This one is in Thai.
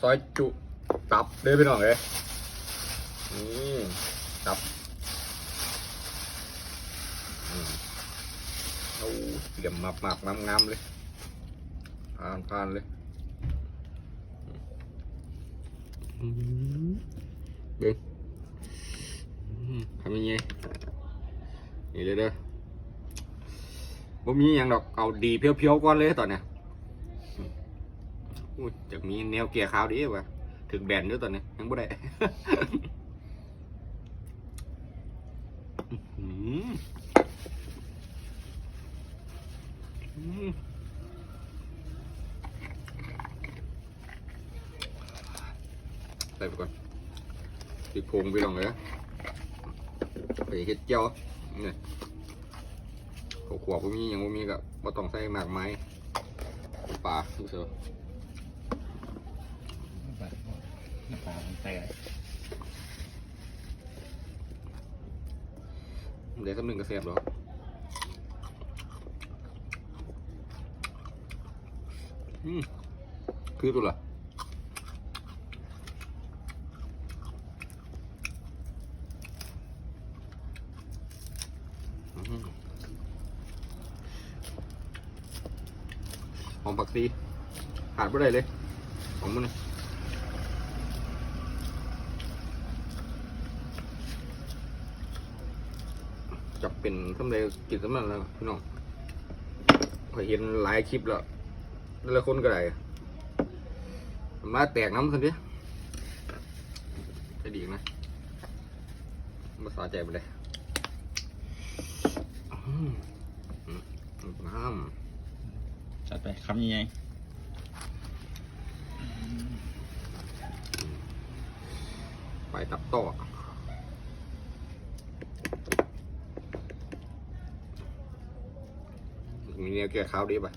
ซอยจุตับเด้อพี่น้องเลยนี่ตับอืมเอาเตรียมมับมับงามงามๆเลยผ่านผ่านเลยอืมเบิ้งอืมทำยังไงนี่เลยเด้อบ่มีอย่างดอกเอาดีเพียวๆก่อนเลยตอนเนี้ยอุ้ย จะมีแนวเกียร์ขาวดีวะถึงแบนด้วยตอนนี้ยังไม่ได้ใส่ไปก่อนติดโพงไปลองเลยนะไปเฮ็ดเจียวนี่ขวขวบก็มียังบ่มีกับบ่ต้องใส่หมากไม้ปลาดูเถอะ น้ำปลามันเดี๋ยวสักหนึ่งก็เสียบหรออืมคือตัวละหอมผักซีขาดไม่ได้เลยของมันนี่ จับเป็นสำเร็จกินสำเร็จแล้วพี่น้องเคยเห็นหลายคลิปแล้วแต่ละคนก็ได้มาแตกน้ำสันดิจะดีไหมมาสาใจไปเลยอืมอืมน้ำจัดไปคำยังไงไปตับต่อ มีเนี้ยแก่ข้าวดีป่ะ